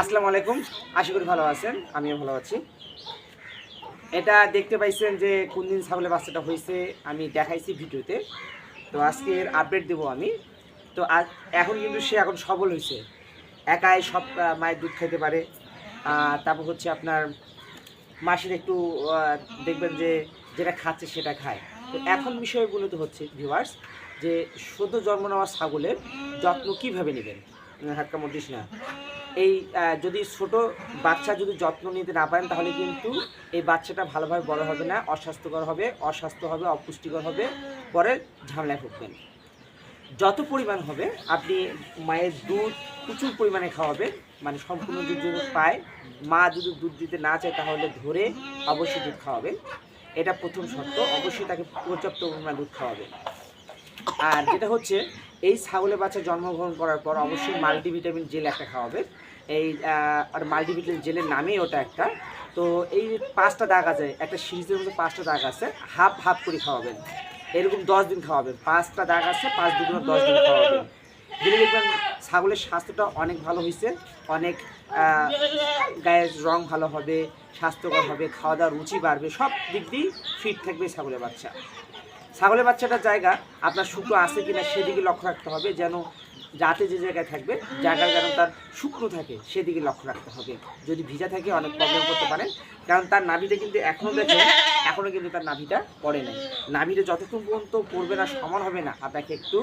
আসসালামু আলাইকুম। আশা করি ভালো আছেন, আমিও ভালো আছি। এটা দেখতে পাইছেন যে কোন দিন ছাগলের বাচ্চাটা হয়েছে আমি দেখাইছি ভিডিওতে। তো আজকের আপডেট দেবো আমি। তো এখন কিন্তু সে এখন সবল হয়েছে একাই সব মায়ের দুধ খাইতে পারে। তারপর হচ্ছে আপনার মাসের একটু দেখবেন যে যেটা খাচ্ছে সেটা খায়। তো এখন বিষয়গুলো তো হচ্ছে ভিউয়ার্স যে সদ্য জন্ম নেওয়া ছাগলের যত্ন কীভাবে নেবেন? হাক্কা মধ্যিস না। এই যদি ছোট বাচ্চা যদি যত্ন নিতে না পারেন, তাহলে কিন্তু এই বাচ্চাটা ভালোভাবে বড় হবে না, অস্বাস্থ্যকর হবে, অস্বাস্থ্য হবে, অপুষ্টিকর হবে, পরে ঝামেলায় ভুগবেন। যত পরিমাণ হবে, আপনি মায়ের দুধ প্রচুর পরিমাণে খাওয়াবেন মানে সম্পূর্ণ দুধ যদি পায়, মা যদি দুধ দিতে না চায়, তাহলে ধরে অবশ্যই দুধ খাওয়াবেন। এটা প্রথম শর্ত, অবশ্যই তাকে পর্যাপ্ত পরিমাণ দুধ খাওয়াবেন আর যেটা হচ্ছে, এই ছাগলের বাচ্চা জন্মগ্রহণ করার পর অবশ্যই মাল্টিভিটামিন জেল একটা খাওয়াবে। এই আর মাল্টিভিটামিন জেলের নামেই ওটা একটা। তো এই পাঁচটা দাগ আছে, একটা সিরিজের মধ্যে পাঁচটা দাগ আছে, হাফ হাফ করে খাওয়াবেন। এরকম দশ দিন খাওয়াবেন। পাঁচটা দাগ আছে, পাঁচ দুগুণ দশ দিন খাওয়াবেন। দিলে দেখবেন ছাগলের স্বাস্থ্যটা অনেক ভালো হয়েছে, অনেক গায়ের রং ভালো হবে, স্বাস্থ্যকর হবে খাওয়া দাওয়ার রুচি বাড়বে, সব দিক দিয়েই ফিট থাকবে ছাগলের বাচ্চা। ছাগলের বাচ্চাটার জায়গা আপনার শুকনো আছে কিনা সেদিকে লক্ষ্য রাখতে হবে, যেন যাতে যে জায়গায় থাকবে জায়গা যেন তার শুকনো থাকে, সেদিকে লক্ষ্য রাখতে হবে। যদি ভিজা থাকে, অনেক প্রবলেম করতে পারেন, কারণ তার নাভিটা কিন্তু এখনও দেখে এখনও কিন্তু তার নাভিটা পড়ে নাই। নাভিটা যতক্ষণ পর্যন্ত পড়বে না, সমান হবে না, আপনাকে একটু